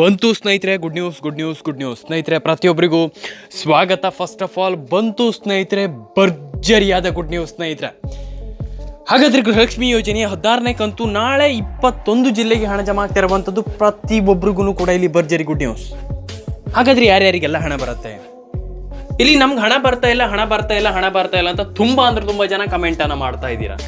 ಬಂತು ಸ್ನೇಹಿತರೆ good news good news good news ಸ್ನೇಹಿತರೆ, ಪ್ರತಿಯೊಬ್ಬರಿಗೂ ಸ್ವಾಗತ. ಫಸ್ಟ್ ಆಫ್ ಆಲ್ ಬಂತು ಸ್ನೇಹಿತರೆ, ಭರ್ಜರಿಯಾದ ಗುಡ್ ನ್ಯೂಸ್ ಸ್ನೇಹಿತರೆ. ಹಾಗಾದ್ರೆ ಗೃಹಲಕ್ಷ್ಮಿ ಯೋಜನೆಯ ಹದಿನಾರನೇ ಕಂತು ನಾಳೆ ಇಪ್ಪತ್ತೊಂದು ಜಿಲ್ಲೆಗೆ ಹಣ ಜಮಾ ಆಗ್ತಾ ಇರುವಂಥದ್ದು ಪ್ರತಿಯೊಬ್ಬರಿಗೂ ಕೂಡ ಇಲ್ಲಿ ಭರ್ಜರಿ ಗುಡ್ ನ್ಯೂಸ್ ಹಾಗಾದ್ರೆ ಯಾರ್ಯಾರಿಗೆಲ್ಲ ಹಣ ಬರುತ್ತೆ? ಇಲ್ಲಿ ನಮ್ಗೆ ಹಣ ಬರ್ತಾ ಇಲ್ಲ, ಹಣ ಬರ್ತಾ ಇಲ್ಲ, ಹಣ ಬರ್ತಾ ಇಲ್ಲ ಅಂತ ತುಂಬಾ ಅಂದ್ರೆ ತುಂಬಾ ಜನ ಕಮೆಂಟನ್ನು ಮಾಡ್ತಾ ಇದ್ದೀರಾ?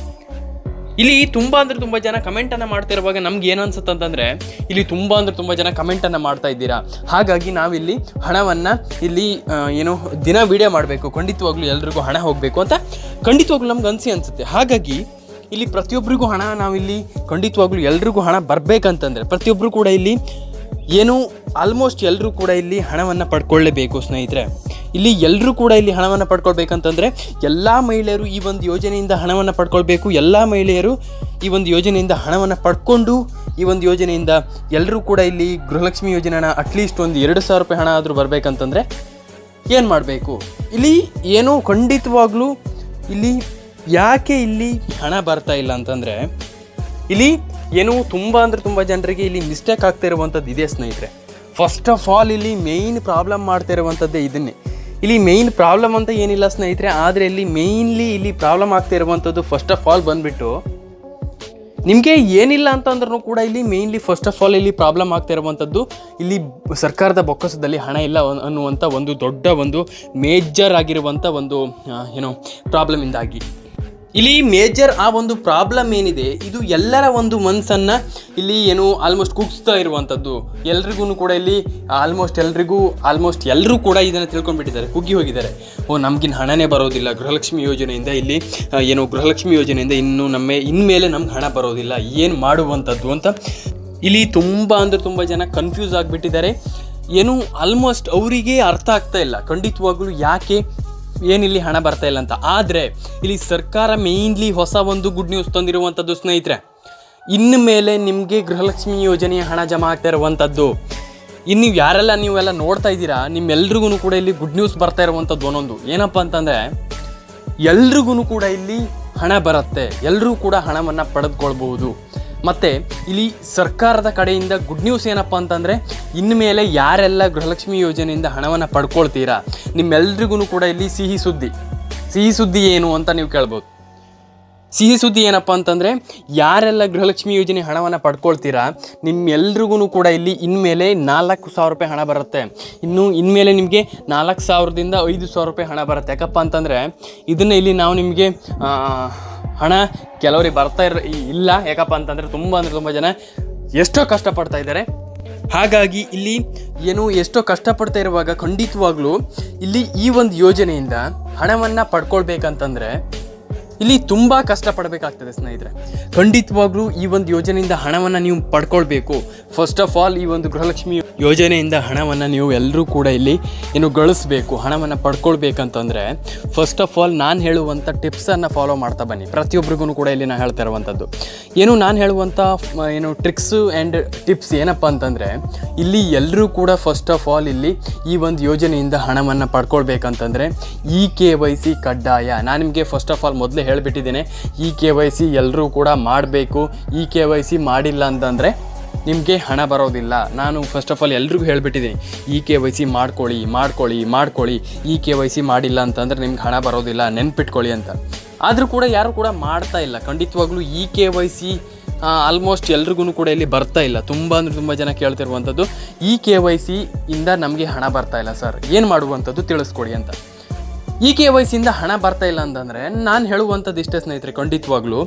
ಇಲ್ಲಿ ತುಂಬಾ ಅಂದ್ರೆ ತುಂಬಾ ಜನ ಕಮೆಂಟ್ ಅನ್ನ ಮಾಡ್ತಿರುವಾಗ ನಮ್ಗೆ ಏನು ಅನ್ಸುತ್ತೆ ಅಂತಂದ್ರೆ, ಇಲ್ಲಿ ತುಂಬಾ ಅಂದ್ರೆ ತುಂಬಾ ಜನ ಕಮೆಂಟ್ ಅನ್ನ ಮಾಡ್ತಾ ಇದ್ದೀರಾ? ಹಾಗಾಗಿ ನಾವಿಲ್ಲಿ ಹಣವನ್ನ ಇಲ್ಲಿ ಏನು, ದಿನ ವಿಡಿಯೋ ಮಾಡಬೇಕು. ಖಂಡಿತವಾಗ್ಲೂ ಎಲ್ರಿಗೂ ಹಣ ಹೋಗಬೇಕು ಅಂತ ಖಂಡಿತವಾಗ್ಲೂ ನಮ್ಗೆ ಅನ್ಸಿ ಅನ್ಸುತ್ತೆ. ಹಾಗಾಗಿ ಇಲ್ಲಿ ಪ್ರತಿಯೊಬ್ಬರಿಗೂ ಹಣ ನಾವಿಲ್ಲಿ ಖಂಡಿತವಾಗ್ಲೂ ಎಲ್ರಿಗೂ ಹಣ ಬರ್ಬೇಕಂತಂದ್ರೆ ಪ್ರತಿಯೊಬ್ಬರು ಕೂಡ ಇಲ್ಲಿ ಏನು? ಆಲ್ಮೋಸ್ಟ್ ಎಲ್ಲರೂ ಕೂಡ ಇಲ್ಲಿ ಹಣವನ್ನು ಪಡ್ಕೊಳ್ಳೇಬೇಕು ಸ್ನೇಹಿತರೆ. ಇಲ್ಲಿ ಎಲ್ಲರೂ ಕೂಡ ಇಲ್ಲಿ ಹಣವನ್ನು ಪಡ್ಕೊಳ್ಬೇಕಂತಂದರೆ ಎಲ್ಲ ಮಹಿಳೆಯರು ಈ ಒಂದು ಯೋಜನೆಯಿಂದ ಹಣವನ್ನು ಪಡ್ಕೊಳ್ಬೇಕು. ಎಲ್ಲ ಮಹಿಳೆಯರು ಈ ಒಂದು ಯೋಜನೆಯಿಂದ ಹಣವನ್ನು ಪಡ್ಕೊಂಡು ಈ ಒಂದು ಯೋಜನೆಯಿಂದ ಎಲ್ಲರೂ ಕೂಡ ಇಲ್ಲಿ ಗೃಹಲಕ್ಷ್ಮಿ ಯೋಜನೆನ ಅಟ್ಲೀಸ್ಟ್ ಒಂದು ಎರಡು ಸಾವಿರ ರೂಪಾಯಿ ಹಣ ಆದರೂ ಬರಬೇಕಂತಂದರೆ ಏನು ಮಾಡಬೇಕು? ಇಲ್ಲಿ ಏನೋ ಖಂಡಿತವಾಗ್ಲೂ ಇಲ್ಲಿ ಯಾಕೆ ಇಲ್ಲಿ ಹಣ ಬರ್ತಾ ಇಲ್ಲ ಅಂತಂದರೆ ಇಲ್ಲಿ ಏನು ತುಂಬ ಅಂದರೆ ತುಂಬ ಜನರಿಗೆ ಇಲ್ಲಿ ಮಿಸ್ಟೇಕ್ ಆಗ್ತಾ ಇರುವಂಥದ್ದು ಇದೆ ಸ್ನೇಹಿತರೆ. ಫಸ್ಟ್ ಆಫ್ ಆಲ್ ಇಲ್ಲಿ ಮೇಯ್ನ್ ಪ್ರಾಬ್ಲಮ್ ಮಾಡ್ತಾ ಇರುವಂಥದ್ದೇ ಇದನ್ನೇ. ಇಲ್ಲಿ ಮೇಯ್ನ್ ಪ್ರಾಬ್ಲಮ್ ಅಂತ ಏನಿಲ್ಲ ಸ್ನೇಹಿತರೆ, ಆದರೆ ಇಲ್ಲಿ ಮೇಯ್ನ್ಲಿ ಇಲ್ಲಿ ಪ್ರಾಬ್ಲಮ್ ಆಗ್ತಾ ಇರುವಂಥದ್ದು ಫಸ್ಟ್ ಆಫ್ ಆಲ್ ಬಂದುಬಿಟ್ಟು, ನಿಮಗೆ ಏನಿಲ್ಲ ಅಂತಂದ್ರೂ ಕೂಡ ಇಲ್ಲಿ ಮೇಯ್ನ್ಲಿ ಫಸ್ಟ್ ಆಫ್ ಆಲ್ ಇಲ್ಲಿ ಪ್ರಾಬ್ಲಮ್ ಆಗ್ತಾ ಇರುವಂಥದ್ದು. ಇಲ್ಲಿ ಸರ್ಕಾರದ ಬೊಕ್ಕಸದಲ್ಲಿ ಹಣ ಇಲ್ಲ ಅನ್- ಅನ್ನುವಂಥ ಒಂದು ದೊಡ್ಡ ಒಂದು ಮೇಜರ್ ಆಗಿರುವಂಥ ಒಂದು ಏನು ಪ್ರಾಬ್ಲಮಿಂದಾಗಿ ಇಲ್ಲಿ ಮೇಜರ್ ಆ ಒಂದು ಪ್ರಾಬ್ಲಮ್ ಏನಿದೆ, ಇದು ಎಲ್ಲರ ಒಂದು ಮನಸ್ಸನ್ನು ಇಲ್ಲಿ ಏನು ಆಲ್ಮೋಸ್ಟ್ ಕುಗ್ಸ್ತಾ ಇರುವಂಥದ್ದು ಎಲ್ರಿಗೂ ಕೂಡ ಇಲ್ಲಿ ಆಲ್ಮೋಸ್ಟ್ ಎಲ್ರಿಗೂ ಆಲ್ಮೋಸ್ಟ್ ಎಲ್ಲರೂ ಕೂಡ ಇದನ್ನು ತಿಳ್ಕೊಂಡ್ಬಿಟ್ಟಿದ್ದಾರೆ, ಕುಗ್ಗಿ ಹೋಗಿದ್ದಾರೆ. ಓ, ನಮಗಿನ ಹಣನೇ ಬರೋದಿಲ್ಲ. ಗೃಹಲಕ್ಷ್ಮಿ ಯೋಜನೆಯಿಂದ ಇಲ್ಲಿ ಏನು ಗೃಹಲಕ್ಷ್ಮಿ ಯೋಜನೆಯಿಂದ ಇನ್ನು ನಮ್ಮ, ಇನ್ಮೇಲೆ ನಮ್ಗೆ ಹಣ ಬರೋದಿಲ್ಲ. ಏನು ಮಾಡುವಂಥದ್ದು ಅಂತ ಇಲ್ಲಿ ತುಂಬ ಅಂದರೆ ತುಂಬ ಜನ ಕನ್ಫ್ಯೂಸ್ ಆಗಿಬಿಟ್ಟಿದ್ದಾರೆ. ಏನು ಆಲ್ಮೋಸ್ಟ್ ಅವರಿಗೆ ಅರ್ಥ ಆಗ್ತಾ ಇಲ್ಲ. ಖಂಡಿತವಾಗಲೂ ಯಾಕೆ ಏನಿಲ್ಲಿ ಹಣ ಬರ್ತಾ ಇಲ್ಲ ಅಂತ. ಆದರೆ ಇಲ್ಲಿ ಸರ್ಕಾರ ಮೇಯ್ನ್ಲಿ ಹೊಸ ಒಂದು ಗುಡ್ ನ್ಯೂಸ್ ತಂದಿರುವಂಥದ್ದು ಸ್ನೇಹಿತರೆ ಇನ್ನು ಮೇಲೆ ನಿಮಗೆ ಗೃಹಲಕ್ಷ್ಮಿ ಯೋಜನೆಯ ಹಣ ಜಮಾ ಆಗ್ತಾ ಇರುವಂಥದ್ದು ಇನ್ನು ನೀವು ಯಾರೆಲ್ಲ ನೀವೆಲ್ಲ ನೋಡ್ತಾ ಇದ್ದೀರಾ ನಿಮ್ಮೆಲ್ರಿಗೂ ಕೂಡ ಇಲ್ಲಿ ಗುಡ್ ನ್ಯೂಸ್ ಬರ್ತಾ ಇರುವಂಥದ್ದು ಒಂದೊಂದು. ಏನಪ್ಪ ಅಂತಂದರೆ ಎಲ್ರಿಗೂ ಕೂಡ ಇಲ್ಲಿ ಹಣ ಬರುತ್ತೆ. ಎಲ್ಲರೂ ಕೂಡ ಹಣವನ್ನು ಪಡೆದುಕೊಳ್ಬಹುದು. ಮತ್ತು ಇಲ್ಲಿ ಸರ್ಕಾರದ ಕಡೆಯಿಂದ ಗುಡ್ ನ್ಯೂಸ್ ಏನಪ್ಪ ಅಂತಂದರೆ ಇನ್ಮೇಲೆ ಯಾರೆಲ್ಲ ಗೃಹಲಕ್ಷ್ಮಿ ಯೋಜನೆಯಿಂದ ಹಣವನ್ನು ಪಡ್ಕೊಳ್ತೀರಾ ನಿಮ್ಮೆಲ್ರಿಗೂ ಕೂಡ ಇಲ್ಲಿ ಸಿಹಿ ಸುದ್ದಿ. ಸಿಹಿ ಸುದ್ದಿ ಏನು ಅಂತ ನೀವು ಕೇಳ್ಬೋದು. ಸಿಹಿ ಸುದ್ದಿ ಏನಪ್ಪ ಅಂತಂದರೆ, ಯಾರೆಲ್ಲ ಗೃಹಲಕ್ಷ್ಮಿ ಯೋಜನೆ ಹಣವನ್ನು ಪಡ್ಕೊಳ್ತೀರಾ ನಿಮ್ಮೆಲ್ರಿಗೂ ಕೂಡ ಇಲ್ಲಿ ಇನ್ಮೇಲೆ ನಾಲ್ಕು ಸಾವಿರ ರೂಪಾಯಿ ಹಣ ಬರುತ್ತೆ. ಇನ್ನು ಇನ್ಮೇಲೆ ನಿಮಗೆ ನಾಲ್ಕು ಸಾವಿರದಿಂದ ಐದು ಸಾವಿರ ರೂಪಾಯಿ ಹಣ ಬರುತ್ತೆ. ಯಾಕಪ್ಪ ಅಂತಂದರೆ, ಇದನ್ನು ಇಲ್ಲಿ ನಾವು ನಿಮಗೆ ಹಣ ಕೆಲವರಿಗೆ ಬರ್ತಾ ಇರ ಇಲ್ಲ. ಯಾಕಪ್ಪ ಅಂತಂದರೆ ತುಂಬ ಅಂದರೆ ತುಂಬ ಜನ ಎಷ್ಟೋ ಕಷ್ಟಪಡ್ತಾ ಇದ್ದಾರೆ. ಹಾಗಾಗಿ ಇಲ್ಲಿ ಏನು ಎಷ್ಟೋ ಕಷ್ಟಪಡ್ತಾ ಇರುವಾಗ ಖಂಡಿತವಾಗ್ಲೂ ಇಲ್ಲಿ ಈ ಒಂದು ಯೋಜನೆಯಿಂದ ಹಣವನ್ನು ಪಡ್ಕೊಳ್ಬೇಕಂತಂದರೆ ಇಲ್ಲಿ ತುಂಬ ಕಷ್ಟಪಡಬೇಕಾಗ್ತದೆ ಸ್ನೇಹಿತರೆ. ಖಂಡಿತವಾಗ್ಲೂ ಈ ಒಂದು ಯೋಜನೆಯಿಂದ ಹಣವನ್ನು ನೀವು ಪಡ್ಕೊಳ್ಬೇಕು. ಫಸ್ಟ್ ಆಫ್ ಆಲ್ ಈ ಒಂದು ಗೃಹಲಕ್ಷ್ಮಿ ಯೋಜನೆಯಿಂದ ಹಣವನ್ನು ನೀವು ಎಲ್ಲರೂ ಕೂಡ ಇಲ್ಲಿ ಏನು ಗಳಿಸ್ಬೇಕು, ಹಣವನ್ನು ಪಡ್ಕೊಳ್ಬೇಕಂತಂದರೆ. ಫಸ್ಟ್ ಆಫ್ ಆಲ್ ನಾನು ಹೇಳುವಂಥ ಟಿಪ್ಸನ್ನು ಫಾಲೋ ಮಾಡ್ತಾ ಬನ್ನಿ. ಪ್ರತಿಯೊಬ್ಬರಿಗೂ ಕೂಡ ಇಲ್ಲಿ ನಾನು ಹೇಳ್ತಾ ಇರುವಂಥದ್ದು ಏನು ನಾನು ಹೇಳುವಂಥ ಏನು ಟ್ರಿಕ್ಸು ಆ್ಯಂಡ್ ಟಿಪ್ಸ್ ಏನಪ್ಪ ಅಂತಂದರೆ, ಇಲ್ಲಿ ಎಲ್ಲರೂ ಕೂಡ ಫಸ್ಟ್ ಆಫ್ ಆಲ್ ಇಲ್ಲಿ ಈ ಒಂದು ಯೋಜನೆಯಿಂದ ಹಣವನ್ನು ಪಡ್ಕೊಳ್ಬೇಕಂತಂದರೆ ಇ ಕೆ ವೈ ಸಿ ಕಡ್ಡಾಯ. ನಾನು ನಿಮಗೆ ಫಸ್ಟ್ ಆಫ್ ಆಲ್ ಮೊದಲೇ ಹೇಳಿಬಿಟ್ಟಿದ್ದೇನೆ. ಈ ಕೆ ವೈ ಸಿ ಎಲ್ಲರೂ ಕೂಡ ಮಾಡಬೇಕು. ಈ ಕೆ ವೈ ಸಿ ಮಾಡಿಲ್ಲ ಅಂತಂದರೆ ನಿಮಗೆ ಹಣ ಬರೋದಿಲ್ಲ. ನಾನು ಫಸ್ಟ್ ಆಫ್ ಆಲ್ ಎಲ್ರಿಗೂ ಹೇಳಿಬಿಟ್ಟಿದ್ದೀನಿ. ಈ ಕೆ ವೈ ಸಿ ಮಾಡ್ಕೊಳ್ಳಿ ಮಾಡ್ಕೊಳ್ಳಿ ಮಾಡ್ಕೊಳ್ಳಿ. ಈ ಕೆ ವೈ ಸಿ ಮಾಡಿಲ್ಲ ಅಂತಂದರೆ ನಿಮ್ಗೆ ಹಣ ಬರೋದಿಲ್ಲ, ನೆನ್ಪಿಟ್ಕೊಳ್ಳಿ ಅಂತ. ಆದರೂ ಕೂಡ ಯಾರು ಕೂಡ ಮಾಡ್ತಾ ಇಲ್ಲ. ಖಂಡಿತವಾಗ್ಲೂ ಈ ಕೆ ವೈ ಸಿ ಆಲ್ಮೋಸ್ಟ್ ಎಲ್ರಿಗೂ ಕೂಡ ಇಲ್ಲಿ ಬರ್ತಾ ಇಲ್ಲ. ತುಂಬ ಅಂದರೆ ತುಂಬ ಜನ ಕೇಳ್ತಿರುವಂಥದ್ದು ಈ ಕೆ ವೈ ಸಿ ಇಂದ ನಮಗೆ ಹಣ ಬರ್ತಾ ಇಲ್ಲ, ಸರ್. ಏನು ಮಾಡುವಂಥದ್ದು ತಿಳಿಸ್ಕೊಡಿ ಅಂತ. ಇ ಕೆ ವೈ ಸಿಯಿಂದ ಹಣ ಬರ್ತಾ ಇಲ್ಲ ಅಂತಂದರೆ ನಾನು ಹೇಳುವಂಥದ್ದು ಇಷ್ಟೇ ಸ್ನೇಹಿತರೆ, ಖಂಡಿತವಾಗ್ಲೂ.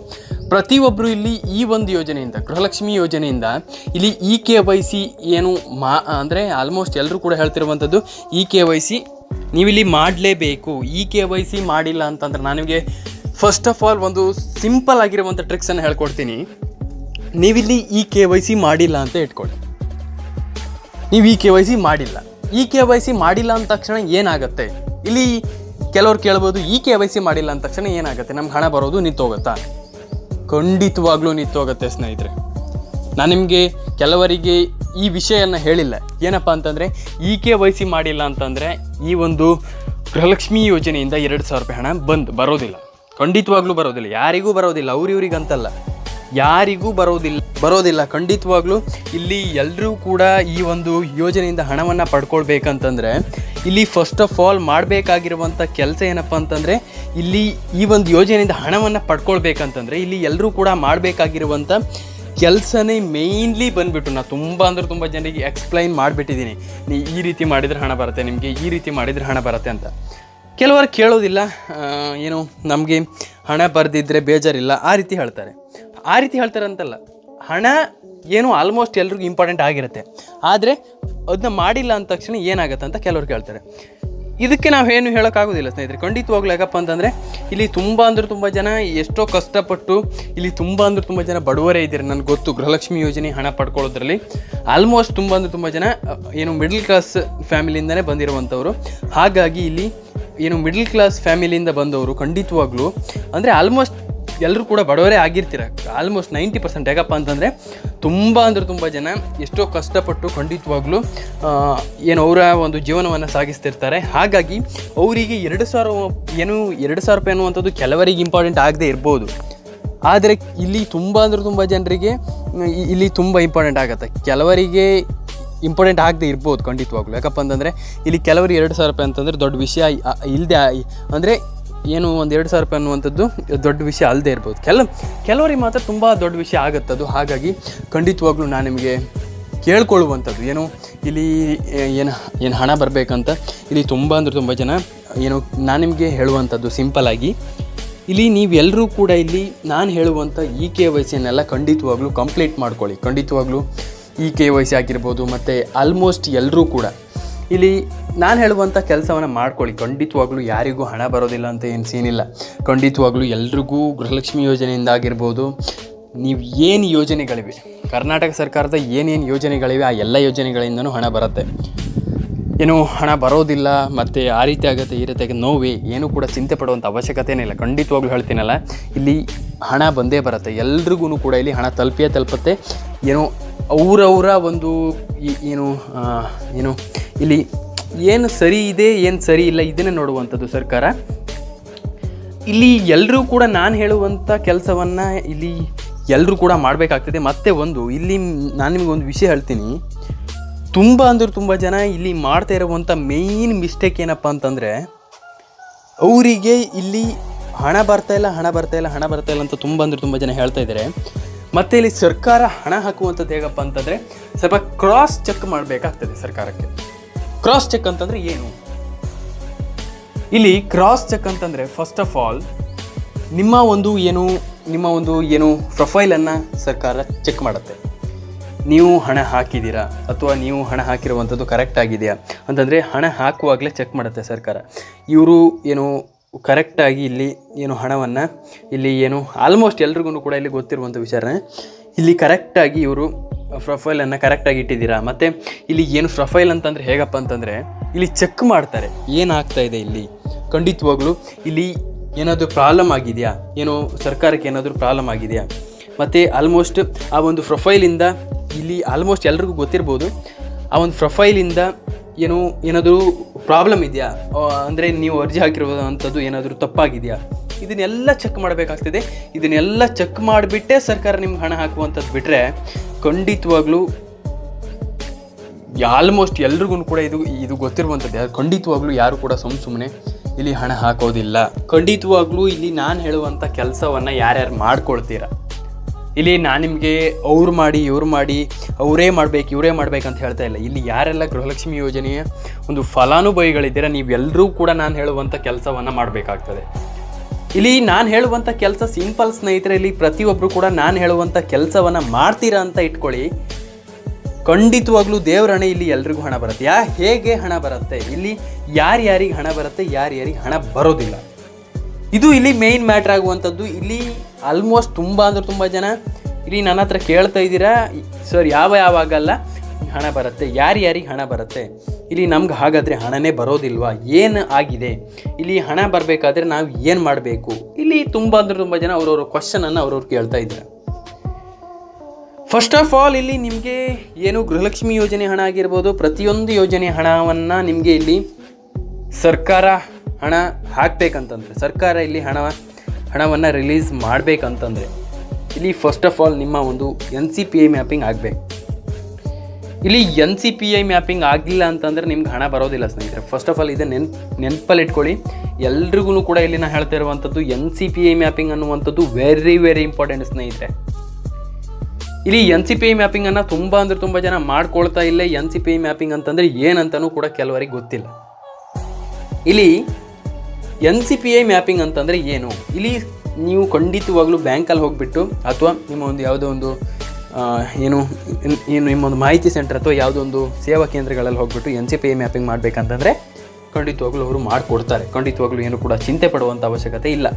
ಪ್ರತಿಯೊಬ್ಬರು ಇಲ್ಲಿ ಈ ಒಂದು ಯೋಜನೆಯಿಂದ, ಗೃಹಲಕ್ಷ್ಮಿ ಯೋಜನೆಯಿಂದ ಇಲ್ಲಿ ಇ ಕೆ ವೈ ಸಿ ಏನು ಮಾ, ಅಂದರೆ ಆಲ್ಮೋಸ್ಟ್ ಎಲ್ಲರೂ ಕೂಡ ಹೇಳ್ತಿರುವಂಥದ್ದು ಇ ಕೆ ವೈ ಸಿ ನೀವಿಲ್ಲಿ ಮಾಡಲೇಬೇಕು. ಇ ಕೆ ವೈ ಸಿ ಮಾಡಿಲ್ಲ ಅಂತಂದ್ರೆ ನನಗೆ ಫಸ್ಟ್ ಆಫ್ ಆಲ್ ಒಂದು ಸಿಂಪಲ್ ಆಗಿರುವಂಥ ಟ್ರಿಕ್ಸನ್ನು ಹೇಳ್ಕೊಡ್ತೀನಿ. ನೀವಿಲ್ಲಿ ಇ ಕೆ ವೈ ಸಿ ಮಾಡಿಲ್ಲ ಅಂತ ಇಟ್ಕೊಳ್ಳಿ. ನೀವು ಇ ಕೆ ವೈ ಸಿ ಮಾಡಿಲ್ಲ. ಇ ಕೆ ವೈ ಸಿ ಮಾಡಿಲ್ಲ ಅಂದ ತಕ್ಷಣ ಏನಾಗುತ್ತೆ? ಇಲ್ಲಿ ಕೆಲವ್ರು ಕೇಳ್ಬೋದು, ಈ ಕೆ ವೈ ಸಿ ಮಾಡಿಲ್ಲ ಅಂದ ತಕ್ಷಣ ಏನಾಗುತ್ತೆ? ನಮ್ಗೆ ಹಣ ಬರೋದು ನಿಂತೋಗುತ್ತಾ? ಖಂಡಿತವಾಗ್ಲೂ ನಿಂತೋಗುತ್ತೆ ಸ್ನೇಹಿತರೆ. ನಾನು ನಿಮಗೆ ಕೆಲವರಿಗೆ ಈ ವಿಷಯನ ಹೇಳಿಲ್ಲ. ಏನಪ್ಪ ಅಂತಂದರೆ, ಈ ಕೆ ವೈ ಸಿ ಮಾಡಿಲ್ಲ ಅಂತಂದರೆ ಈ ಒಂದು ಗೃಹಲಕ್ಷ್ಮಿ ಯೋಜನೆಯಿಂದ ಎರಡು ಸಾವಿರ ರೂಪಾಯಿ ಹಣ ಬಂದು, ಬರೋದಿಲ್ಲ. ಖಂಡಿತವಾಗ್ಲೂ ಬರೋದಿಲ್ಲ. ಯಾರಿಗೂ ಬರೋದಿಲ್ಲ. ಅವ್ರಿವ್ರಿಗಂತಲ್ಲ. ಯಾರಿಗೂ ಬರೋದಿಲ್ಲ. ಬರೋದಿಲ್ಲ. ಖಂಡಿತವಾಗ್ಲೂ ಇಲ್ಲಿ ಎಲ್ಲರೂ ಕೂಡ ಈ ಒಂದು ಯೋಜನೆಯಿಂದ ಹಣವನ್ನು ಪಡ್ಕೊಳ್ಬೇಕಂತಂದರೆ ಇಲ್ಲಿ ಫಸ್ಟ್ ಆಫ್ ಆಲ್ ಮಾಡಬೇಕಾಗಿರುವಂಥ ಕೆಲಸ ಏನಪ್ಪ ಅಂತಂದರೆ, ಇಲ್ಲಿ ಈ ಒಂದು ಯೋಜನೆಯಿಂದ ಹಣವನ್ನು ಪಡ್ಕೊಳ್ಬೇಕಂತಂದರೆ, ಇಲ್ಲಿ ಎಲ್ಲರೂ ಕೂಡ ಮಾಡಬೇಕಾಗಿರುವಂಥ ಕೆಲಸನೇ ಮೇಯ್ನ್ಲಿ ಬಂದುಬಿಟ್ಟು ನಾನು ತುಂಬ ಅಂದರೆ ತುಂಬ ಜನರಿಗೆ ಎಕ್ಸ್ಪ್ಲೈನ್ ಮಾಡಿಬಿಟ್ಟಿದ್ದೀನಿ. ನೀ ಈ ರೀತಿ ಮಾಡಿದರೆ ಹಣ ಬರುತ್ತೆ ನಿಮಗೆ, ಈ ರೀತಿ ಮಾಡಿದರೆ ಹಣ ಬರುತ್ತೆ ಅಂತ. ಕೆಲವರು ಕೇಳೋದಿಲ್ಲ ಏನು ನಮಗೆ ಹಣ ಬರೆದಿದ್ದರೆ ಬೇಜಾರಿಲ್ಲ, ಆ ರೀತಿ ಹೇಳ್ತಾರೆ. ಆ ರೀತಿ ಹೇಳ್ತಾರೆ ಅಂತಲ್ಲ ಹಣ ಏನು ಆಲ್ಮೋಸ್ಟ್ ಎಲ್ರಿಗೂ ಇಂಪಾರ್ಟೆಂಟ್ ಆಗಿರುತ್ತೆ. ಆದರೆ ಅದನ್ನ ಮಾಡಿಲ್ಲ ಅಂದ ತಕ್ಷಣ ಏನಾಗುತ್ತೆ ಅಂತ ಕೆಲವ್ರು ಕೇಳ್ತಾರೆ. ಇದಕ್ಕೆ ನಾವು ಏನು ಹೇಳೋಕ್ಕಾಗೋದಿಲ್ಲ ಸ್ನೇಹಿತರೆ. ಖಂಡಿತವಾಗ್ಲೂ ಯಾಕಪ್ಪ ಅಂತಂದರೆ ಇಲ್ಲಿ ತುಂಬ ಅಂದ್ರೆ ತುಂಬ ಜನ ಎಷ್ಟೋ ಕಷ್ಟಪಟ್ಟು ಇಲ್ಲಿ ತುಂಬ ಅಂದ್ರೆ ತುಂಬ ಜನ ಬಡವರೇ ಇದ್ದಾರೆ ನನಗೆ ಗೊತ್ತು. ಗೃಹಲಕ್ಷ್ಮಿ ಯೋಜನೆ ಹಣ ಪಡ್ಕೊಳ್ಳೋದ್ರಲ್ಲಿ ಆಲ್ಮೋಸ್ಟ್ ತುಂಬ ಅಂದರೆ ತುಂಬ ಜನ ಏನು ಮಿಡ್ಲ್ ಕ್ಲಾಸ್ ಫ್ಯಾಮಿಲಿಯಿಂದನೇ ಬಂದಿರುವಂಥವ್ರು. ಹಾಗಾಗಿ ಇಲ್ಲಿ ಏನು ಮಿಡ್ಲ್ ಕ್ಲಾಸ್ ಫ್ಯಾಮಿಲಿಯಿಂದ ಬಂದವರು ಖಂಡಿತವಾಗ್ಲೂ ಅಂದರೆ ಆಲ್ಮೋಸ್ಟ್ ಎಲ್ಲರೂ ಕೂಡ ಬಡವರೇ ಆಗಿರ್ತೀರ. ಆಲ್ಮೋಸ್ಟ್ ನೈಂಟಿ ಪರ್ಸೆಂಟ್ ಯಾಕಪ್ಪ ಅಂತಂದರೆ ತುಂಬ ಅಂದರೆ ತುಂಬ ಜನ ಎಷ್ಟೋ ಕಷ್ಟಪಟ್ಟು ಖಂಡಿತವಾಗ್ಲೂ ಏನು ಅವರ ಒಂದು ಜೀವನವನ್ನು ಸಾಗಿಸ್ತಿರ್ತಾರೆ. ಹಾಗಾಗಿ ಅವರಿಗೆ ಎರಡು ಸಾವಿರ ಏನು, ಎರಡು ಸಾವಿರ ರೂಪಾಯಿ ಅನ್ನುವಂಥದ್ದು ಕೆಲವರಿಗೆ ಇಂಪಾರ್ಟೆಂಟ್ ಆಗದೆ ಇರ್ಬೋದು. ಆದರೆ ಇಲ್ಲಿ ತುಂಬ ಅಂದರೆ ತುಂಬ ಜನರಿಗೆ ಇಲ್ಲಿ ತುಂಬ ಇಂಪಾರ್ಟೆಂಟ್ ಆಗುತ್ತೆ. ಕೆಲವರಿಗೆ ಇಂಪಾರ್ಟೆಂಟ್ ಆಗದೆ ಇರ್ಬೋದು ಖಂಡಿತವಾಗ್ಲೂ. ಯಾಕಪ್ಪ ಅಂತಂದರೆ ಇಲ್ಲಿ ಕೆಲವರು ಎರಡು ಸಾವಿರ ರೂಪಾಯಿ ಅಂತಂದರೆ ದೊಡ್ಡ ವಿಷಯ ಇಲ್ಲದೆ ಅಂದರೆ ಏನು ಒಂದು ಎರಡು ಸಾವಿರ ರೂಪಾಯಿ ಅನ್ನುವಂಥದ್ದು ದೊಡ್ಡ ವಿಷಯ ಅಲ್ಲದೆ ಇರ್ಬೋದು. ಕೆಲ, ಕೆಲವರಿಗೆ ಮಾತ್ರ ತುಂಬ ದೊಡ್ಡ ವಿಷಯ ಆಗುತ್ತದು. ಹಾಗಾಗಿ ಖಂಡಿತವಾಗ್ಲೂ ನಾನು ನಿಮಗೆ ಕೇಳ್ಕೊಳ್ಳುವಂಥದ್ದು. ಏನು, ಇಲ್ಲಿ ಏನು ಏನು ಹಣ ಬರಬೇಕಂತ ಇಲ್ಲಿ ತುಂಬ ಅಂದರೆ ತುಂಬ ಜನ, ಏನು, ನಾನು ನಿಮಗೆ ಹೇಳುವಂಥದ್ದು ಸಿಂಪಲಾಗಿ ಇಲ್ಲಿ ನೀವೆಲ್ಲರೂ ಕೂಡ ಇಲ್ಲಿ ನಾನು ಹೇಳುವಂಥ ಈ ಕೆ ವೈ ಸಿಯನ್ನೆಲ್ಲ ಖಂಡಿತವಾಗ್ಲೂ ಕಂಪ್ಲೀಟ್ ಮಾಡ್ಕೊಳ್ಳಿ. ಖಂಡಿತವಾಗ್ಲೂ ಈ ಕೆ ವೈ ಸಿ ಆಗಿರ್ಬೋದು, ಮತ್ತು ಆಲ್ಮೋಸ್ಟ್ ಎಲ್ಲರೂ ಕೂಡ. ಇಲ್ಲಿ ನಾನು ಹೇಳುವಂಥ ಕೆಲಸವನ್ನು ಮಾಡ್ಕೊಳ್ಳಿ. ಖಂಡಿತವಾಗ್ಲೂ ಯಾರಿಗೂ ಹಣ ಬರೋದಿಲ್ಲ ಅಂತ ಏನು ಸೀನಿಲ್ಲ ಖಂಡಿತವಾಗ್ಲೂ ಎಲ್ರಿಗೂ ಗೃಹಲಕ್ಷ್ಮಿ ಯೋಜನೆಯಿಂದ ಆಗಿರ್ಬೋದು. ನೀವು ಏನು ಯೋಜನೆಗಳಿವೆ? ಕರ್ನಾಟಕ ಸರ್ಕಾರದ ಏನೇನು ಯೋಜನೆಗಳಿವೆ? ಆ ಎಲ್ಲ ಯೋಜನೆಗಳಿಂದನೂ ಹಣ ಬರುತ್ತೆ. ಏನು ಹಣ ಬರೋದಿಲ್ಲ, ಮತ್ತು ಆ ರೀತಿ ಆಗುತ್ತೆ, ಈ ರೀತಿಯಾಗಿ ಆಗುತ್ತೆ ಏನು ಕೂಡ ಚಿಂತೆ ಪಡುವಂಥ ಅವಶ್ಯಕತೆನೇ ಇಲ್ಲ. ಖಂಡಿತವಾಗ್ಲೂ ಹೇಳ್ತೀನಲ್ಲ, ಇಲ್ಲಿ ಹಣ ಬಂದೇ ಬರುತ್ತೆ. ಎಲ್ರಿಗೂ ಕೂಡ ಇಲ್ಲಿ ಹಣ ತಲುಪಿಯೇ ತಲುಪುತ್ತೆ. ಏನು ಅವರವರ ಒಂದು ಏನು ಏನು, ಇಲ್ಲಿ ಏನು ಸರಿ ಇದೆ, ಏನು ಸರಿ ಇಲ್ಲ ಇದನ್ನೇ ನೋಡುವಂಥದ್ದು ಸರ್ಕಾರ. ಇಲ್ಲಿ ಎಲ್ಲರೂ ಕೂಡ ನಾನು ಹೇಳುವಂಥ ಕೆಲಸವನ್ನು ಇಲ್ಲಿ ಎಲ್ಲರೂ ಕೂಡ ಮಾಡಬೇಕಾಗ್ತದೆ. ಮತ್ತೆ ಒಂದು, ಇಲ್ಲಿ ನಾನು ನಿಮಗೆ ಒಂದು ವಿಷಯ ಹೇಳ್ತೀನಿ. ತುಂಬ ಅಂದ್ರೆ ತುಂಬ ಜನ ಇಲ್ಲಿ ಮಾಡ್ತಾ ಇರುವಂಥ ಮೇಯ್ನ್ ಮಿಸ್ಟೇಕ್ ಏನಪ್ಪ ಅಂತಂದರೆ, ಅವರಿಗೆ ಇಲ್ಲಿ ಹಣ ಬರ್ತಾ ಇಲ್ಲ, ಹಣ ಬರ್ತಾ ಇಲ್ಲ, ಹಣ ಬರ್ತಾ ಇಲ್ಲ ಅಂತ ತುಂಬ ಅಂದ್ರೆ ತುಂಬ ಜನ ಹೇಳ್ತಾ ಇದ್ದಾರೆ. ಮತ್ತು ಇಲ್ಲಿ ಸರ್ಕಾರ ಹಣ ಹಾಕುವಂಥದ್ದು ಹೇಗಪ್ಪ ಅಂತಂದರೆ, ಸ್ವಲ್ಪ ಕ್ರಾಸ್ ಚೆಕ್ ಮಾಡಬೇಕಾಗ್ತದೆ ಸರ್ಕಾರಕ್ಕೆ. ಕ್ರಾಸ್ ಚೆಕ್ ಅಂತಂದರೆ ಏನು? ಇಲ್ಲಿ ಕ್ರಾಸ್ ಚೆಕ್ ಅಂತಂದರೆ ಫಸ್ಟ್ ಆಫ್ ಆಲ್ ನಿಮ್ಮ ಒಂದು ಏನು, ನಿಮ್ಮ ಒಂದು ಏನು ಪ್ರೊಫೈಲನ್ನು ಸರ್ಕಾರ ಚೆಕ್ ಮಾಡುತ್ತೆ. ನೀವು ಹಣ ಹಾಕಿದ್ದೀರಾ ಅಥವಾ ನೀವು ಹಣ ಹಾಕಿರುವಂಥದ್ದು ಕರೆಕ್ಟ್ ಆಗಿದೆಯಾ? ಅಂತಂದರೆ ಹಣ ಹಾಕುವಾಗಲೇ ಚೆಕ್ ಮಾಡುತ್ತೆ ಸರ್ಕಾರ. ಇವರು ಏನು ಕರೆಕ್ಟಾಗಿ ಇಲ್ಲಿ ಏನು ಹಣವನ್ನು ಇಲ್ಲಿ ಏನು ಆಲ್ಮೋಸ್ಟ್ ಎಲ್ರಿಗೂ ಕೂಡ ಇಲ್ಲಿ ಗೊತ್ತಿರುವಂಥ ವಿಚಾರನೇ. ಇಲ್ಲಿ ಕರೆಕ್ಟಾಗಿ ಇವರು ಪ್ರೊಫೈಲನ್ನು ಕರೆಕ್ಟಾಗಿ ಇಟ್ಟಿದ್ದೀರಾ? ಮತ್ತು ಇಲ್ಲಿ ಏನು ಪ್ರೊಫೈಲ್ ಅಂತಂದರೆ ಹೇಗಪ್ಪ ಅಂತಂದರೆ ಇಲ್ಲಿ ಚೆಕ್ ಮಾಡ್ತಾರೆ. ಏನಾಗ್ತಾ ಇದೆ ಇಲ್ಲಿ? ಖಂಡಿತವಾಗ್ಲೂ ಇಲ್ಲಿ ಏನಾದರೂ ಪ್ರಾಬ್ಲಮ್ ಆಗಿದೆಯಾ? ಏನೋ ಸರ್ಕಾರಕ್ಕೆ ಏನಾದರೂ ಪ್ರಾಬ್ಲಮ್ ಆಗಿದೆಯಾ? ಮತ್ತು ಆಲ್ಮೋಸ್ಟ್ ಆ ಒಂದು ಪ್ರೊಫೈಲಿಂದ ಇಲ್ಲಿ ಆಲ್ಮೋಸ್ಟ್ ಎಲ್ರಿಗೂ ಗೊತ್ತಿರ್ಬೋದು. ಆ ಒಂದು ಪ್ರೊಫೈಲಿಂದ ಏನು ಏನಾದರೂ ಪ್ರಾಬ್ಲಮ್ ಇದೆಯಾ? ಅಂದರೆ ನೀವು ಅರ್ಜಿ ಹಾಕಿರುವಂಥದ್ದು ಏನಾದರೂ ತಪ್ಪಾಗಿದೆಯಾ? ಇದನ್ನೆಲ್ಲ ಚೆಕ್ ಮಾಡಬೇಕಾಗ್ತದೆ. ಇದನ್ನೆಲ್ಲ ಚೆಕ್ ಮಾಡಿಬಿಟ್ಟೇ ಸರ್ಕಾರ ನಿಮ್ಗೆ ಹಣ ಹಾಕುವಂಥದ್ದು ಬಿಟ್ಟರೆ ಖಂಡಿತವಾಗ್ಲೂ ಆಲ್ಮೋಸ್ಟ್ ಎಲ್ರಿಗೂ ಕೂಡ ಇದು ಇದು ಗೊತ್ತಿರುವಂಥದ್ದು. ಯಾರು ಖಂಡಿತವಾಗ್ಲೂ ಯಾರು ಕೂಡ ಸುಮ್ಮ ಸುಮ್ಮನೆ ಇಲ್ಲಿ ಹಣ ಹಾಕೋದಿಲ್ಲ. ಖಂಡಿತವಾಗ್ಲೂ ಇಲ್ಲಿ ನಾನು ಹೇಳುವಂಥ ಕೆಲಸವನ್ನು ಯಾರ್ಯಾರು ಮಾಡ್ಕೊಳ್ತೀರಾ? ಇಲ್ಲಿ ನಾನು ನಿಮಗೆ ಅವ್ರು ಮಾಡಿ, ಇವ್ರು ಮಾಡಿ, ಅವರೇ ಮಾಡ್ಬೇಕು, ಇವರೇ ಅಂತ ಹೇಳ್ತಾ ಇಲ್ಲ. ಇಲ್ಲಿ ಯಾರೆಲ್ಲ ಗೃಹಲಕ್ಷ್ಮಿ ಯೋಜನೆಯ ಒಂದು ಫಲಾನುಭವಿಗಳಿದ್ದೀರಾ ನೀವೆಲ್ಲರೂ ಕೂಡ ನಾನು ಹೇಳುವಂಥ ಕೆಲಸವನ್ನು ಮಾಡಬೇಕಾಗ್ತದೆ. ಇಲ್ಲಿ ನಾನು ಹೇಳುವಂಥ ಕೆಲಸ ಸಿಂಪಲ್ ಸ್ನೇಹಿತರೆ ಇಲ್ಲಿ ಪ್ರತಿಯೊಬ್ಬರು ಕೂಡ ನಾನು ಹೇಳುವಂಥ ಕೆಲಸವನ್ನು ಮಾಡ್ತೀರಾ ಅಂತ ಇಟ್ಕೊಳ್ಳಿ. ಖಂಡಿತವಾಗ್ಲೂ ದೇವರಣೆ ಇಲ್ಲಿ ಎಲ್ರಿಗೂ ಹಣ ಬರುತ್ತೆ. ಯಾ ಹೇಗೆ ಹಣ ಬರುತ್ತೆ? ಇಲ್ಲಿ ಯಾರ್ಯಾರಿಗೆ ಹಣ ಬರುತ್ತೆ? ಯಾರ್ಯಾರಿಗೆ ಹಣ ಬರೋದಿಲ್ಲ. ಇದು ಇಲ್ಲಿ ಮೇಯ್ನ್ ಮ್ಯಾಟ್ರ್ ಆಗುವಂಥದ್ದು. ಇಲ್ಲಿ ಆಲ್ಮೋಸ್ಟ್ ತುಂಬ ಅಂದ್ರೆ ತುಂಬ ಜನ ಇಲ್ಲಿ ನನ್ನ ಹತ್ರ ಕೇಳ್ತಾ ಇದ್ದೀರಾ. ಸರ್ ಯಾವ ಯಾವಾಗಲ್ಲ ಹಣ ಬರುತ್ತೆ. ಯಾರ್ಯಾರಿಗೆ ಹಣ ಬರುತ್ತೆ? ಇಲ್ಲಿ ನಮ್ಗೆ ಹಾಗಾದರೆ ಹಣನೇ ಬರೋದಿಲ್ವಾ? ಏನು ಆಗಿದೆ? ಇಲ್ಲಿ ಹಣ ಬರಬೇಕಾದ್ರೆ ನಾವು ಏನು ಮಾಡಬೇಕು? ಇಲ್ಲಿ ತುಂಬ ಅಂದ್ರೆ ತುಂಬ ಜನ ಅವ್ರವ್ರ ಕ್ವಶನನ್ನು ಅವ್ರವ್ರು ಕೇಳ್ತಾ ಇದ್ದಾರೆ. ಫಸ್ಟ್ ಆಫ್ ಆಲ್ ಇಲ್ಲಿ ನಿಮಗೆ ಏನು ಗೃಹಲಕ್ಷ್ಮಿ ಯೋಜನೆ ಹಣ ಆಗಿರ್ಬೋದು, ಪ್ರತಿಯೊಂದು ಯೋಜನೆ ಹಣವನ್ನು ನಿಮಗೆ ಇಲ್ಲಿ ಸರ್ಕಾರ ಹಣ ಹಾಕಬೇಕಂತಂದರೆ, ಸರ್ಕಾರ ಇಲ್ಲಿ ಹಣ ಹಣವನ್ನು ರಿಲೀಸ್ ಮಾಡಬೇಕಂತಂದರೆ, ಇಲ್ಲಿ ಫಸ್ಟ್ ಆಫ್ ಆಲ್ ನಿಮ್ಮ ಒಂದು N C P A mapping ಆಗಬೇಕು. ಇಲ್ಲಿ N C P I mapping ಆಗಿಲ್ಲ ಅಂತಂದರೆ ನಿಮ್ಗೆ ಹಣ ಬರೋದಿಲ್ಲ ಸ್ನೇಹಿತರೆ. ಫಸ್ಟ್ ಆಫ್ ಆಲ್ ಇದೆ ನೆನ್, ನೆನಪಲ್ಲಿ ಇಟ್ಕೊಳ್ಳಿ. ಎಲ್ರಿಗೂ ಕೂಡ ಇಲ್ಲಿ ನಾನು ಹೇಳ್ತಾ ಇರುವಂಥದ್ದು N C P I mapping ಅನ್ನುವಂಥದ್ದು ವೆರಿ ವೆರಿ ಇಂಪಾರ್ಟೆಂಟ್ ಸ್ನೇಹಿತರೆ. ಇಲ್ಲಿ ಎನ್ ಸಿ ಪಿ ಐ ಮ್ಯಾಪಿಂಗನ್ನು ತುಂಬ ಅಂದರೆ ತುಂಬ ಜನ ಮಾಡ್ಕೊಳ್ತಾ ಇಲ್ಲ N C P I mapping ಅಂತಂದರೆ ಏನಂತನೂ ಕೂಡ ಕೆಲವರಿಗೆ ಗೊತ್ತಿಲ್ಲ. ಇಲ್ಲಿ N C P I mapping ಅಂತಂದರೆ ಏನು? ಇಲ್ಲಿ ನೀವು ಖಂಡಿತವಾಗ್ಲೂ ಬ್ಯಾಂಕಲ್ಲಿ ಹೋಗಿಬಿಟ್ಟು ಅಥವಾ ನಿಮ್ಮ ಒಂದು ಯಾವುದೋ ಒಂದು ಏನು ಏನು ನಿಮ್ಮೊಂದು ಮಾಹಿತಿ ಸೆಂಟರ್ ಅಥವಾ ಯಾವುದೋ ಒಂದು ಸೇವಾ ಕೇಂದ್ರಗಳಲ್ಲಿ ಹೋಗ್ಬಿಟ್ಟು N C P I mapping ಮಾಡಬೇಕಂತಂದರೆ ಖಂಡಿತವಾಗ್ಲೂ ಅವರು ಮಾಡಿಕೊಡ್ತಾರೆ. ಖಂಡಿತವಾಗ್ಲೂ ಏನು ಕೂಡ ಚಿಂತೆ ಪಡುವಂಥ ಅವಶ್ಯಕತೆ ಇಲ್ಲ.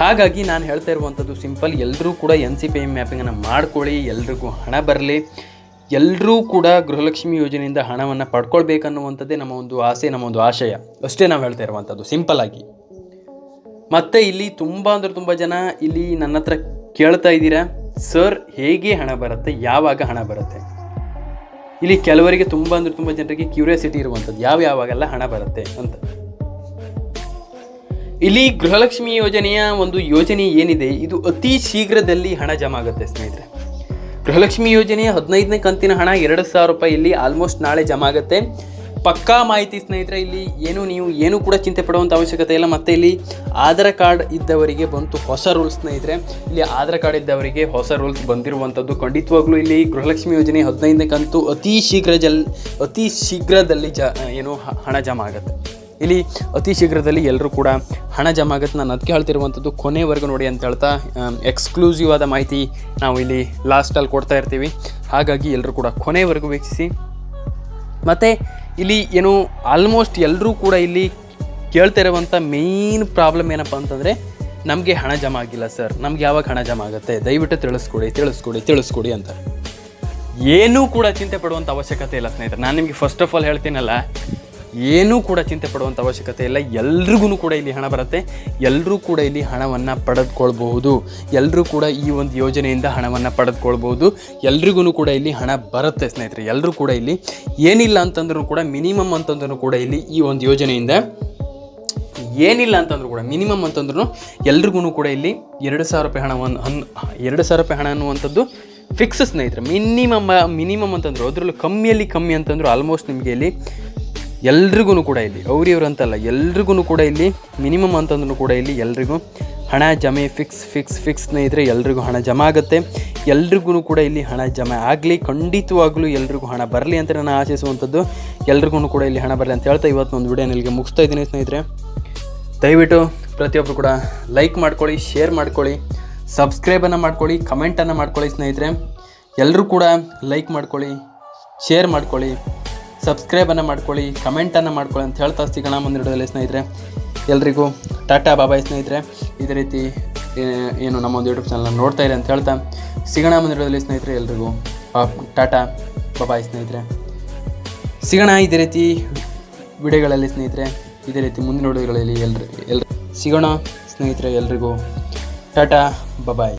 ಹಾಗಾಗಿ ನಾನು ಹೇಳ್ತಾ ಇರುವಂಥದ್ದು ಸಿಂಪಲ್ ಎಲ್ಲರೂ ಕೂಡ ಎನ್ ಸಿ ಪಿ ಐ ಮ್ಯಾಪಿಂಗನ್ನು ಮಾಡ್ಕೊಳ್ಳಿ, ಎಲ್ರಿಗೂ ಹಣ ಬರಲಿ. ಎಲ್ಲರೂ ಕೂಡ ಗೃಹಲಕ್ಷ್ಮಿ ಯೋಜನೆಯಿಂದ ಹಣವನ್ನು ಪಡ್ಕೊಳ್ಬೇಕನ್ನುವಂಥದ್ದೇ ನಮ್ಮ ಒಂದು ಆಸೆ, ನಮ್ಮ ಒಂದು ಆಶಯ. ಅಷ್ಟೇ ನಾವು ಹೇಳ್ತಾ ಇರುವಂಥದ್ದು ಸಿಂಪಲ್ ಆಗಿ. ಮತ್ತು ಇಲ್ಲಿ ತುಂಬ ಅಂದರೆ ತುಂಬ ಜನ ಇಲ್ಲಿ ನನ್ನ ಹತ್ರ ಕೇಳ್ತಾ ಇದ್ದೀರಾ? ಸರ್, ಹೇಗೆ ಹಣ ಬರುತ್ತೆ? ಯಾವಾಗ ಹಣ ಬರುತ್ತೆ? ಇಲ್ಲಿ ಕೆಲವರಿಗೆ ತುಂಬ ಅಂದ್ರೆ ತುಂಬ ಜನರಿಗೆ ಕ್ಯೂರಿಯಾಸಿಟಿ ಇರುವಂಥದ್ದು. ಯಾವ ಯಾವಾಗೆಲ್ಲ ಹಣ ಬರುತ್ತೆ ಅಂತ. ಇಲ್ಲಿ ಗೃಹಲಕ್ಷ್ಮಿ ಯೋಜನೆಯ ಒಂದು ಯೋಜನೆ ಏನಿದೆ, ಇದು ಅತಿ ಶೀಘ್ರದಲ್ಲಿ ಹಣ ಜಮಾ ಆಗುತ್ತೆ ಸ್ನೇಹಿತರೆ. ಗೃಹಲಕ್ಷ್ಮಿ ಯೋಜನೆಯ ಹದಿನೈದನೇ ಕಂತಿನ ಹಣ ಎರಡು ಸಾವಿರ ರೂಪಾಯಿ ಇಲ್ಲಿ ಆಲ್ಮೋಸ್ಟ್ ನಾಳೆ ಜಮಾ ಆಗುತ್ತೆ. ಪಕ್ಕಾ ಮಾಹಿತಿ ಸ್ನೇಹಿತರೆ, ಇಲ್ಲಿ ಏನು ನೀವು ಏನು ಕೂಡ ಚಿಂತೆ ಪಡುವಂಥ ಅವಶ್ಯಕತೆ ಇಲ್ಲ. ಮತ್ತು ಇಲ್ಲಿ ಆಧಾರ್ ಕಾರ್ಡ್ ಇದ್ದವರಿಗೆ ಬಂತು ಹೊಸ ರೂಲ್ಸ್ ಸ್ನೇಹಿತರೆ. ಇಲ್ಲಿ ಆಧಾರ್ ಕಾರ್ಡ್ ಇದ್ದವರಿಗೆ ಹೊಸ ರೂಲ್ಸ್ ಬಂದಿರುವಂಥದ್ದು ಖಂಡಿತವಾಗ್ಲೂ ಇಲ್ಲಿ ಗೃಹಲಕ್ಷ್ಮಿ ಯೋಜನೆ ಹದಿನೈದನೇ ಕಂತು ಅತಿ ಶೀಘ್ರ ಜಲ್, ಅತಿ ಶೀಘ್ರದಲ್ಲಿ ಜ, ಏನು ಹಣ ಜಮಾ ಆಗುತ್ತೆ. ಇಲ್ಲಿ ಅತಿ ಶೀಘ್ರದಲ್ಲಿ ಎಲ್ಲರೂ ಕೂಡ ಹಣ ಜಮಾ ಆಗುತ್ತೆ. ನಾನು ಅದಕ್ಕೆ ಹೇಳ್ತಿರುವಂಥದ್ದು ಕೊನೆವರೆಗೂ ನೋಡಿ ಅಂತ ಹೇಳ್ತಾ ಎಕ್ಸ್ಕ್ಲೂಸಿವ್ ಆದ ಮಾಹಿತಿ ನಾವು ಇಲ್ಲಿ ಲಾಸ್ಟಲ್ಲಿ ಕೊಡ್ತಾ ಇರ್ತೀವಿ. ಹಾಗಾಗಿ ಎಲ್ಲರೂ ಕೂಡ ಕೊನೆವರೆಗೂ ವೀಕ್ಷಿಸಿ. ಮತ್ತು ಇಲ್ಲಿ ಏನು ಆಲ್ಮೋಸ್ಟ್ ಎಲ್ಲರೂ ಕೂಡ ಇಲ್ಲಿ ಕೇಳ್ತಾ ಇರುವಂಥ ಮೇಯ್ನ್ ಪ್ರಾಬ್ಲಮ್ ಏನಪ್ಪ ಅಂತಂದರೆ ನಮಗೆ ಹಣ ಜಮಾ ಆಗಿಲ್ಲ ಸರ್ ನಮ್ಗೆ ಯಾವಾಗ ಹಣ ಜಮಾ ಆಗುತ್ತೆ? ದಯವಿಟ್ಟು ತಿಳಿಸ್ಕೊಡಿ ತಿಳಿಸ್ಕೊಡಿ ತಿಳಿಸ್ಕೊಡಿ ಅಂತ. ಏನೂ ಕೂಡ ಚಿಂತೆ ಪಡುವಂಥ ಅವಶ್ಯಕತೆ ಇಲ್ಲ ಸ್ನೇಹಿತರೆ. ನಾನು ನಿಮಗೆ ಫಸ್ಟ್ ಆಫ್ ಆಲ್ ಹೇಳ್ತೀನಲ್ಲ ಏನೂ ಕೂಡ ಚಿಂತೆ ಪಡುವಂಥ ಅವಶ್ಯಕತೆ ಇಲ್ಲ. ಎಲ್ರಿಗೂ ಕೂಡ ಇಲ್ಲಿ ಹಣ ಬರುತ್ತೆ. ಎಲ್ಲರೂ ಕೂಡ ಇಲ್ಲಿ ಹಣವನ್ನು ಪಡೆದುಕೊಳ್ಬಹುದು. ಎಲ್ಲರೂ ಕೂಡ ಈ ಒಂದು ಯೋಜನೆಯಿಂದ ಹಣವನ್ನು ಪಡೆದುಕೊಳ್ಬಹುದು. ಎಲ್ರಿಗೂ ಕೂಡ ಇಲ್ಲಿ ಹಣ ಬರುತ್ತೆ ಸ್ನೇಹಿತರೆ. ಎಲ್ಲರೂ ಕೂಡ ಇಲ್ಲಿ ಏನಿಲ್ಲ ಅಂತಂದ್ರೂ ಕೂಡ, ಮಿನಿಮಮ್ ಅಂತಂದ್ರೂ ಕೂಡ ಇಲ್ಲಿ ಈ ಒಂದು ಯೋಜನೆಯಿಂದ ಏನಿಲ್ಲ ಅಂತಂದ್ರೂ ಕೂಡ, ಮಿನಿಮಮ್ ಅಂತಂದ್ರೂ ಎಲ್ರಿಗೂ ಕೂಡ ಇಲ್ಲಿ ಎರಡು ಸಾವಿರ ರೂಪಾಯಿ ಹಣವನ್ನು ಹನ್ ಎರಡು ಸಾವಿರ ರೂಪಾಯಿ ಹಣ ಅನ್ನುವಂಥದ್ದು ಫಿಕ್ಸ್ ಸ್ನೇಹಿತರೆ. ಮಿನಿಮಮ್ ಮಿನಿಮಮ್ ಅಂತಂದ್ರು, ಅದರಲ್ಲೂ ಕಮ್ಮಿಯಲ್ಲಿ ಕಮ್ಮಿ ಅಂತಂದ್ರು ಆಲ್ಮೋಸ್ಟ್ ನಿಮಗೆ ಇಲ್ಲಿ ಎಲ್ರಿಗೂ ಕೂಡ ಇಲ್ಲಿ ಅವ್ರು ಇವ್ರು ಅಂತಲ್ಲ ಎಲ್ರಿಗೂ ಕೂಡ ಇಲ್ಲಿ ಮಿನಿಮಮ್ ಅಂತಂದ್ರೂ ಕೂಡ ಇಲ್ಲಿ ಎಲ್ರಿಗೂ ಹಣ ಜಮೆ ಫಿಕ್ಸ್ ಫಿಕ್ಸ್ ಫಿಕ್ಸ್ ಸ್ನೇಹಿತರೆ, ಎಲ್ರಿಗೂ ಹಣ ಜಮಾ ಆಗುತ್ತೆ. ಎಲ್ರಿಗೂ ಕೂಡ ಇಲ್ಲಿ ಹಣ ಜಮೆ ಆಗಲಿ, ಖಂಡಿತವಾಗ್ಲೂ ಎಲ್ರಿಗೂ ಹಣ ಬರಲಿ ಅಂತ ನಾನು ಆಶಿಸುವಂಥದ್ದು. ಎಲ್ರಿಗೂ ಕೂಡ ಇಲ್ಲಿ ಹಣ ಬರಲಿ ಅಂತ ಹೇಳ್ತಾ ಇವತ್ತು ಒಂದು ವಿಡಿಯೋ ಇಲ್ಲಿಗೆ ಮುಗಿಸ್ತಾ ಇದ್ದೀನಿ ಸ್ನೇಹಿತರೆ. ದಯವಿಟ್ಟು ಪ್ರತಿಯೊಬ್ಬರು ಕೂಡ ಲೈಕ್ ಮಾಡ್ಕೊಳ್ಳಿ ಶೇರ್ ಮಾಡ್ಕೊಳ್ಳಿ ಸಬ್ಸ್ಕ್ರೈಬನ್ನು ಮಾಡ್ಕೊಳ್ಳಿ ಕಮೆಂಟನ್ನು ಮಾಡ್ಕೊಳ್ಳಿ ಸ್ನೇಹಿತರೆ. ಎಲ್ಲರೂ ಕೂಡ ಲೈಕ್ ಮಾಡ್ಕೊಳ್ಳಿ ಶೇರ್ ಮಾಡ್ಕೊಳ್ಳಿ. ಸಬ್ಸ್ಕ್ರೈಬನ್ನು ಮಾಡ್ಕೊಳ್ಳಿ ಕಮೆಂಟನ್ನು ಮಾಡ್ಕೊಳ್ಳಿ ಅಂತ ಹೇಳ್ತಾ ಸಿಗೋಣ ಮುಂದಿಡೋದಲ್ಲಿ ಸ್ನೇಹಿತರೆ. ಎಲ್ರಿಗೂ ಟಾಟಾ ಬಾಬಾಯ್ ಸ್ನೇಹಿತರೆ. ಇದೇ ರೀತಿ ಏನು ನಮ್ಮ ಒಂದು ಯೂಟ್ಯೂಬ್ ಚಾನಲ್ ನೋಡ್ತಾ ಇದೆ ಅಂತ ಹೇಳ್ತಾ ಸಿಗೋಣ ಮುಂದಿಡೋದಲ್ಲಿ ಸ್ನೇಹಿತರೆ. ಎಲ್ರಿಗೂ ಟಾಟಾ ಬಾಬಾಯ್ ಸ್ನೇಹಿತರೆ. ಸಿಗೋಣ ಇದೇ ರೀತಿ ವಿಡಿಯೋಗಳಲ್ಲಿ ಸ್ನೇಹಿತರೆ. ಇದೇ ರೀತಿ ಮುಂದಿನ ವಿಡಿಯೋಗಳಲ್ಲಿ ಎಲ್ರು ಎಲ್ರು ಸಿಗೋಣ ಸ್ನೇಹಿತರೆ, ಎಲ್ರಿಗೂ ಟಾಟಾ ಬಬಾಯ್